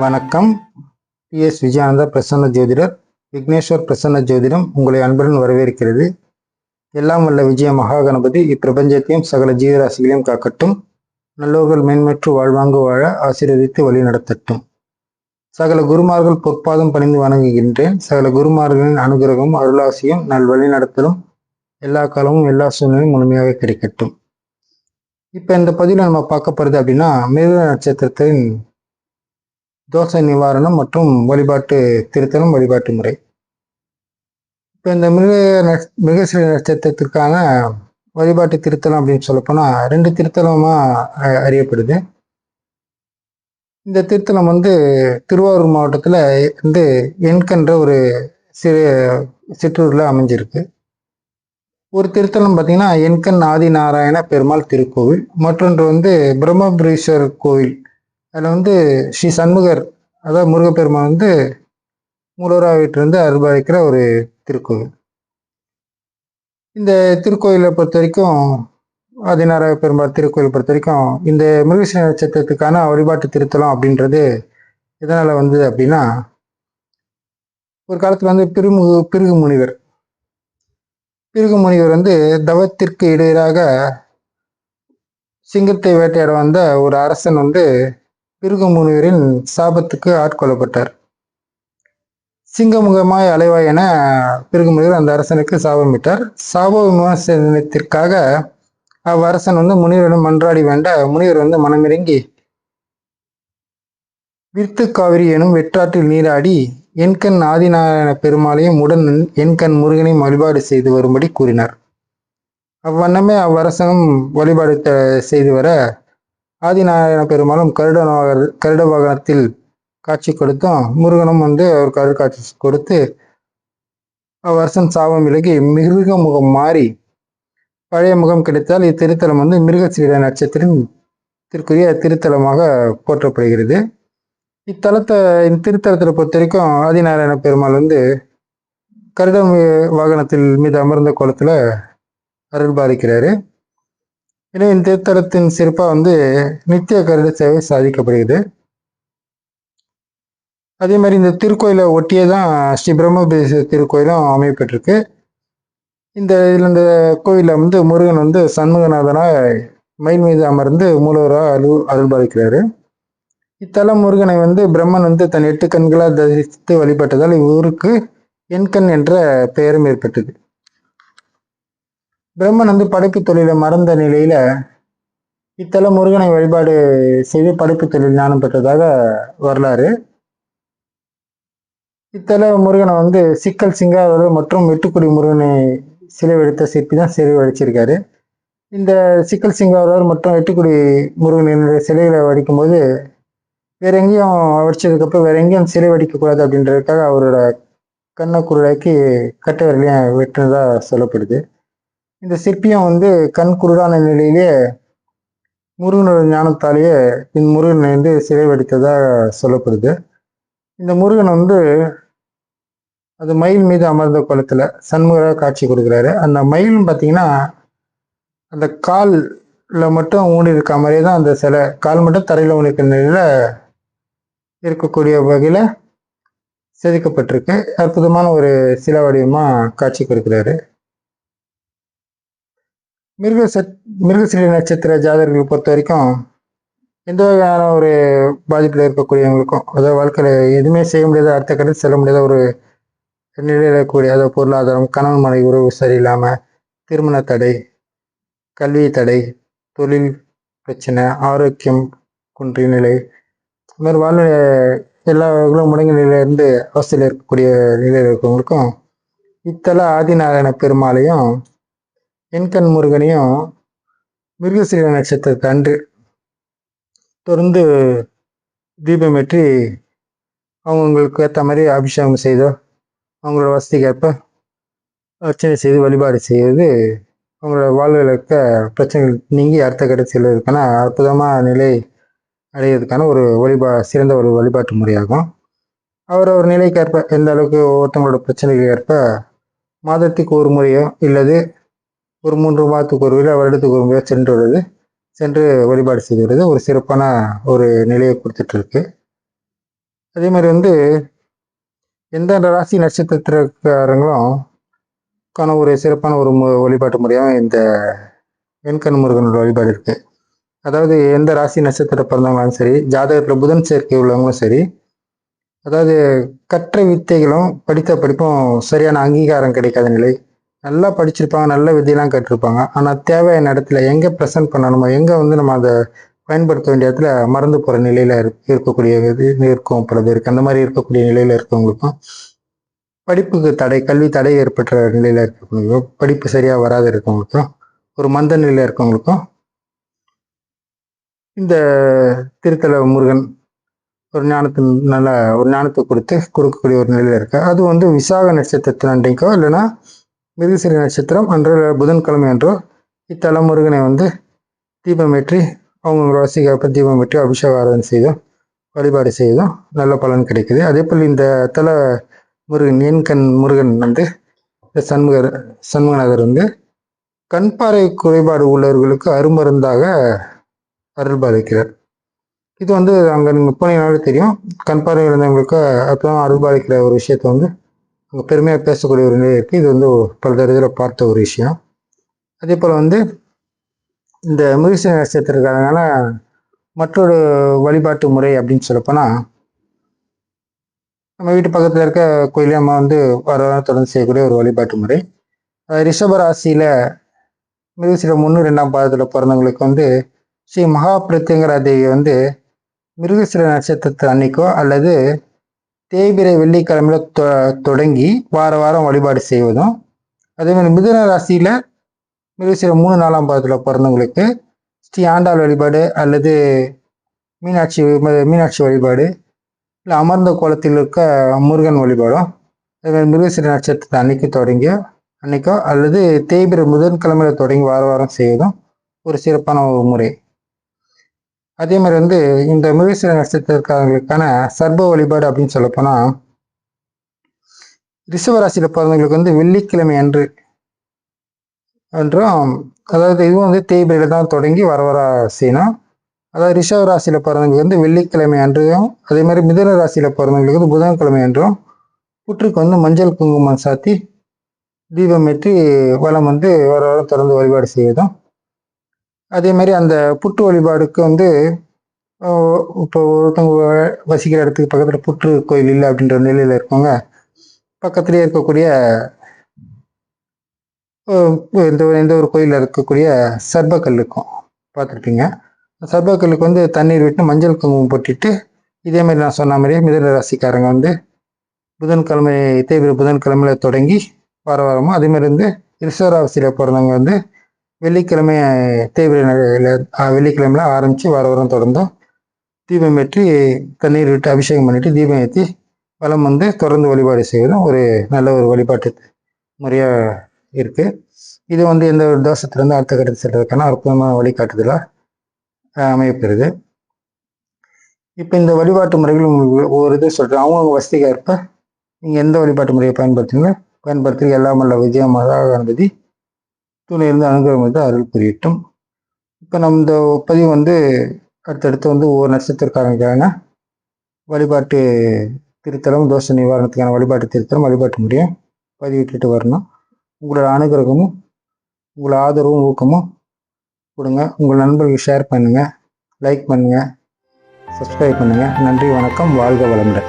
வணக்கம். B. S. விஜயானந்தா Prasanna ஜோதிடர் விக்னேஸ்வர் பிரசன்ன ஜோதிடம் உங்களை அன்புடன் வரவேற்கிறது. எல்லாம் வல்ல விஜய மகாகணபதி இப்பிரபஞ்சத்தையும் சகல ஜீவராசிகளையும் காக்கட்டும். நல்லோர்கள் மேன்மற்று வாழ்வாங்கு வாழ ஆசீர்வதித்து வழி நடத்தட்டும். சகல குருமார்கள் பொற்பாதம் பணிந்து வணங்குகின்றேன். சகல குருமார்களின் அனுகிரகம் அருளாசியும் நல் வழி நடத்தலும் எல்லா காலமும் எல்லா சூழ்நிலையும் முழுமையாக கிடைக்கட்டும். இப்போ இந்த பதிவில் நம்ம பார்க்க போகிறது அப்படின்னா மிருக நட்சத்திரத்தின் தோஷ நிவாரணம் மற்றும் வழிபாட்டு திருத்தலம் வழிபாட்டு முறை. இப்போ இந்த மிருக நட்ச நட்சத்திரத்திற்கான வழிபாட்டு திருத்தலம் அப்படின்னு சொல்லப்போனால் ரெண்டு திருத்தலமாக அறியப்படுது. இந்த திருத்தலம் வந்து திருவாரூர் மாவட்டத்தில் வந்து எண்கன்ற ஒரு சிறு சிற்றூரில் அமைஞ்சிருக்கு. ஒரு திருத்தலம் பார்த்தீங்கன்னா எண்கண் ஆதிநாராயண பெருமாள் திருக்கோவில். மற்றொன்று வந்து பிரம்மபுரீஸ்வரர் கோவில். அதில் வந்து ஸ்ரீ சண்முகர் அதாவது முருகப்பெருமா வந்து மூலவரா வீட்டிலிருந்து அருள்பாலிக்கிற ஒரு திருக்கோவில். இந்த திருக்கோயிலை பொறுத்த வரைக்கும் ஆதிநாராய பெருமாள் திருக்கோயில் பொறுத்த வரைக்கும் இந்த மிருகசீர நட்சத்திரத்துக்கான வழிபாட்டு திருத்தலம் அப்படின்றது எதனால் வந்தது அப்படின்னா ஒரு காலத்தில் வந்து பிருமுகு பிருகு முனிவர். பிருகு முனிவர் வந்து தவத்திற்கு இடையராக சிங்கத்தை வேட்டையாட வந்த ஒரு அரசன் வந்து பிருகு முனிவரின் சாபத்துக்கு ஆட்கொள்ளப்பட்டார். சிங்கமுகமாய் அலைவாய் என பிருகு முனிவர் அந்த அரசனுக்கு சாபமிட்டார் சாப விமர்சனத்திற்காக அவ்வரசன் வந்து முனிவரிடம் மன்றாடி வேண்ட முனிவர் வந்து மனமிறங்கி விருத்து காவிரி எனும் வெற்றாற்றில் நீராடி என்கண் ஆதிநாராயண பெருமாளையும் உடன் என்கண் முருகனையும் வழிபாடு செய்து வரும்படி கூறினார். அவ்வண்ணமே அவ்வரசனும் வழிபாடு செய்து வர ஆதிநாராயண பெருமாளும் கருட கருட வாகனத்தில் காட்சி கொடுத்தும் முருகனும் வந்து அவர் கருள் காட்சி கொடுத்து அவ்வரசன் சாபம் விலகி மிருக முகம் மாறி பழைய முகம் கிடைத்தால் இத்திருத்தலம் வந்து மிருகசீட நட்சத்திரம் திருக்குரிய திருத்தலமாக போற்றப்படுகிறது. இத்தலத்தை இந்த திருத்தலத்தை பொறுத்த வரைக்கும் ஆதிநாராயண பெருமாள் வந்து கருட வாகனத்தில் மீது அமர்ந்த கோலத்தில் அருள் பாதிக்கிறாரு எனவே இந்த திருத்தலத்தின் சிறப்பாக வந்து நித்திய கருட சேவை சாதிக்கப்படுகிறது. அதே மாதிரி இந்த திருக்கோயிலை ஒட்டியே தான் ஸ்ரீ பிரம்மபேச திருக்கோயிலும் அமையப்பட்டிருக்கு. இந்த இதில் இந்த கோயிலில் வந்து முருகன் வந்து சண்முகநாதனாக மயில் மீது அமர்ந்து மூலவராக அலு அருள் இத்தலம் முருகனை வந்து பிரம்மன் வந்து தன் எட்டு கண்களால் தரிசித்து வழிபட்டதால் இவ்வூருக்கு எண்கண் என்ற பெயரும் ஏற்பட்டது பிரம்மன் வந்து படைப்பு தொழிலை மறந்த நிலையில இத்தல முருகனை வழிபாடு செய்து படைப்பு தொழில் ஞானம் பெற்றதாக வரலாறு. இத்தல முருகனை வந்து சிக்கல் சிங்காரர் மற்றும் வெட்டுக்குடி முருகனை சிலை வடித்த சிற்பி தான் சிலை வடிச்சிருக்காரு. இந்த சிக்கல் சிங்காரர் மற்றும் வெட்டுக்குடி முருகனின் சிலைகளை வடிக்கும்போது வேற எங்கேயும் வடிச்சதுக்கப்புறம் வேற எங்கேயும் சிலை வடிக்கக்கூடாது அப்படின்றதுக்காக அவரோட கண்ணை குருடாக்கி கட்டை விரலையும் வெட்டினதா சொல்லப்படுது. இந்த சிற்பியும் வந்து கண் குருடான நிலையிலே முருகனோட ஞானத்தாலேயே இந்த முருகனை வந்து சிறை வடித்ததாக சொல்லப்படுது. இந்த முருகன் வந்து அது மயில் மீது அமர்ந்த குளத்தில் சண்முகராக காட்சி கொடுக்குறாரு. அந்த மயில்னு பார்த்தீங்கன்னா அந்த காலில் மட்டும் ஊனி இருக்க மாதிரியே தான் அந்த சிலை கால் மட்டும் தரையில் ஊனிக்கிற நிலையில் இருக்கக்கூடிய வகையில் செதுக்கப்பட்டிருக்கு. அற்புதமான ஒரு சில வடிவமாக காட்சி கொடுக்குறாரு. மிருக சத் மிருகசிறி நட்சத்திர ஜாதகர்களை பொறுத்த வரைக்கும் எந்த வகையான ஒரு பாதிப்பில் இருக்கக்கூடியவங்களுக்கும் அதாவது வாழ்க்கையில் எதுவுமே செய்ய முடியாத அடுத்த கட்டத்தில் செல்ல முடியாத ஒரு நிலையில் இருக்கக்கூடிய அதாவது பொருளாதாரம் கணவன் மனைவி உறவு சரியில்லாமல் திருமண தடை கல்வி தடை தொழில் பிரச்சனை ஆரோக்கியம் குன்றிய நிலை இது மாதிரி வாழ்நிலை எல்லா வகையிலும் முடங்கிய நிலையிலேருந்து அவஸ்தையில் இருக்கக்கூடிய நிலையில் இருக்கவங்களுக்கும் இத்தல ஆதிநாராயண பெருமாளையும் எண்கண் முருகனையும் மிருகசீர நட்சத்திரத்தை அன்று தொடர்ந்து தீபமேற்றி அவங்களுக்கு ஏற்ற மாதிரி அபிஷேகம் செய்தோ அவங்களோட வசதிக்கேற்ப அர்ச்சனை செய்து வழிபாடு செய்வது அவங்களோட வாழ்வில் இருக்க பிரச்சனைகள் நீங்கி அடுத்த கட்ட செல்வதற்கான அற்புதமான நிலை அடையிறதுக்கான ஒரு வழிபா சிறந்த ஒரு வழிபாட்டு முறையாகும். அவர் ஒரு நிலைக்கேற்ப எந்த அளவுக்கு ஒவ்வொருத்தவங்களோட பிரச்சனைக்கு ஏற்ப மாதத்துக்கு ஒரு முறையோ இல்லது ஒரு மூன்று மாதத்துக்கு ஒரு விழா வருடத்துக்கு ஒரு முறையோ சென்று வருது சென்று வழிபாடு செய்து வருது ஒரு சிறப்பான ஒரு நிலையை கொடுத்துட்டு இருக்கு அதே மாதிரி வந்து எந்த ராசி நட்சத்திரக்காரங்களும் கான ஒரு சிறப்பான ஒரு மு- வழிபாட்டு முறையாக இந்த வெண்கண் முருகனோட வழிபாடு இருக்கு. அதாவது எந்த ராசி நட்சத்திரம் பிறந்தவங்களும் சரி ஜாதகத்தில் புதன் சேர்க்கை உள்ளவங்களும் சரி அதாவது கற்ற வித்தைகளும் படித்த படிப்பும் சரியான அங்கீகாரம் கிடைக்காத நிலை நல்லா படிச்சிருப்பாங்க நல்ல விதியெல்லாம் கட்டிருப்பாங்க. ஆனால் தேவையான இடத்துல எங்கே ப்ரெசென்ட் பண்ணணுமோ எங்கே வந்து நம்ம அதை பயன்படுத்த வேண்டிய இடத்துல மறந்து போகிற நிலையில் இருக்கக்கூடிய இது இருக்கும் பல பேருக்கு அந்த மாதிரி இருக்கக்கூடிய நிலையில் இருக்கவங்களுக்கும் படிப்புக்கு தடை கல்வி தடை ஏற்பட்ட நிலையில் இருக்கவங்களுக்கும் படிப்பு சரியாக வராது இருக்கவங்களுக்கும் ஒரு மந்த நிலையில் இருக்கவங்களுக்கும் இந்த திருத்தல முருகன் ஒரு ஞானத்தின் நல்ல ஒரு ஞானத்தை கொடுத்து கொடுக்கக்கூடிய ஒரு நிலையில் இருக்கு அது வந்து விசாக நட்சத்திரத்தின் அன்றைக்கோ இல்லைன்னா மிருகசீரி நட்சத்திரம் அன்றோ புதன்கிழமை அன்றோ இத்தல முருகனை வந்து தீபமேற்றி அவங்க ராசிக்கு தீபம் வெற்றி அபிஷேக ஆராதனை செய்தும் வழிபாடு செய்தும் நல்ல பலன் கிடைக்குது. அதே போல் இந்த தல முருகன் எண்கண் முருகன் வந்து இந்த சண்முகர் சண்முகநகர் வந்து கண் பார்வை குறைபாடு உள்ளவர்களுக்கு அருமருந்தாக அருள் பாதிக்கிறார் இது வந்து அங்கே நீங்கள் போனீங்கனாலே தெரியும். கண் பார்வை இழந்தவங்களுக்கு அருள் பாலிக்கிற ஒரு விஷயத்தை வந்து பெருமையாக பேசக்கூடிய ஒரு நிலை இருக்குது இது வந்து பல தடவை பார்த்த ஒரு விஷயம். அதே போல் வந்து இந்த மிருகச நட்சத்திரக்காரனால மற்றொரு வழிபாட்டு முறை அப்படின்னு சொல்லப்போனால் நம்ம வீட்டு பக்கத்தில் இருக்க கோயிலே வந்து வர வாரம் தொடர்ந்து செய்யக்கூடிய ஒரு வழிபாட்டு முறை. அஹ் ரிஷப ராசியில் மிருகசில முன்னு ரெண்டாம் பாதத்தில் பிறந்தவங்களுக்கு வந்து ஸ்ரீ மகா பிரத்யங்கரா தேவி வந்து மிருகசில நட்சத்திரத்தை அன்னைக்கோ அல்லது தேய்பிரை வெள்ளிக்கிழமையில தொ தொடங்கி வார வாரம் வழிபாடு செய்வதும் அதே மாதிரி மிதுன ராசியில் மிருகசில மூணு நாலாம் பாதத்தில் பிறந்தவங்களுக்கு ஸ்ரீ ஆண்டாள் வழிபாடு அல்லது மீனாட்சி மீனாட்சி வழிபாடு இல்லை அமர்ந்த கோலத்தில் இருக்க முருகன் வழிபாடும் அதே மாதிரி மிருகசிர நட்சத்திரத்தை அன்னைக்கு தொடங்கி அன்னைக்கோ அல்லது தேய்பிரை புதன்கிழமையில தொடங்கி வார வாரம் செய்வதும் ஒரு சிறப்பான ஒரு முறை. அதே மாதிரி வந்து இந்த மிருகசிர நட்சத்திரக்காரங்களுக்கான சர்ப வழிபாடு அப்படின்னு சொல்லப்போனா ரிஷபராசியில பிறந்தவங்களுக்கு வந்து வெள்ளிக்கிழமை அன்று என்றும் அதாவது இதுவும் வந்து தேய்பிரையில தான் தொடங்கி வர வர செய்யணும் அதாவது ரிஷப ராசியில பிறந்தவங்களுக்கு வந்து வெள்ளிக்கிழமை அன்றையும் அதே மாதிரி மிதன ராசியில பிறந்தவங்களுக்கு வந்து புதன்கிழமை அன்றும் புற்றுக்கு வந்து மஞ்சள் குங்குமம் சாத்தி தீபம் ஏற்றி வலம் வந்து வர வாரம் தொடர்ந்து வழிபாடு செய்வதும் அதே மாதிரி அந்த புற்று வழிபாடுக்கு வந்து இப்போ ஒருத்தவங்க வசிக்கிற இடத்துக்கு பக்கத்தில் புற்று கோயில் இல்லை அப்படின்ற நிலையில் இருக்கவங்க பக்கத்துலேயே இருக்கக்கூடிய எந்த ஒரு எந்த ஒரு கோயிலில் இருக்கக்கூடிய சர்பக்கல் இருக்கும். பார்த்துருப்பீங்க. சர்பக்கல்லுக்கு வந்து தண்ணீர் விட்டு மஞ்சள் குங்குமம் போட்டுட்டு இதே மாதிரி நான் சொன்ன மாதிரியே மிதன ராசிக்காரங்க வந்து புதன்கிழமை தேய்பிர புதன்கிழமையில் தொடங்கி வார வாரமும் அதேமாதிரி வந்து ரிஷவராசியில் பிறந்தவங்க வந்து வெள்ளிக்கிழமை தேய்பிர வெள்ளிக்கிழமையில ஆரம்பித்து வார வாரம் தொடர்ந்தும் தீபம் ஏற்றி தண்ணீர் விட்டு அபிஷேகம் பண்ணிட்டு தீபம் ஏற்றி வளம் வந்து தொடர்ந்து வழிபாடு செய்வதும் ஒரு நல்ல ஒரு வழிபாட்டு முறையாக இருக்கு. இது வந்து எந்த ஒரு தோஷத்திலிருந்து அடுத்த கட்டத்து செல்வதற்கான அற்புதமான வழிகாட்டுதலாக அமையப்பெறுது. இப்போ இந்த வழிபாட்டு முறைகள் உங்களுக்கு ஒவ்வொரு இது சொல்கிறேன் அவங்கவுங்க வசதிக்கு ஏற்ப நீங்கள் எந்த வழிபாட்டு முறையை பயன்படுத்துங்க பயன்படுத்தி எல்லாம் வல்ல மகா கணபதி துணையிலிருந்து அனுகிரகம் வந்து அருள் புரியட்டும். இப்போ நம்ம இந்த பதிவு வந்து அடுத்தடுத்து வந்து ஒவ்வொரு நட்சத்திரக்காரங்களுக்கான வழிபாட்டு திருத்தலம் தோஷ நிவாரணத்துக்கான வழிபாட்டு திருத்தலம் வழிபாட்டு முறையும் பதிவிட்டுட்டு வரணும். உங்களோட அனுகிரகமும் உங்களோட ஆதரவும் ஊக்கமும் கொடுங்க. உங்கள் நண்பர்களுக்கு ஷேர் பண்ணுங்கள் லைக் பண்ணுங்கள் சப்ஸ்கிரைப் பண்ணுங்கள் நன்றி வணக்கம் வாழ்க வளமுடன்.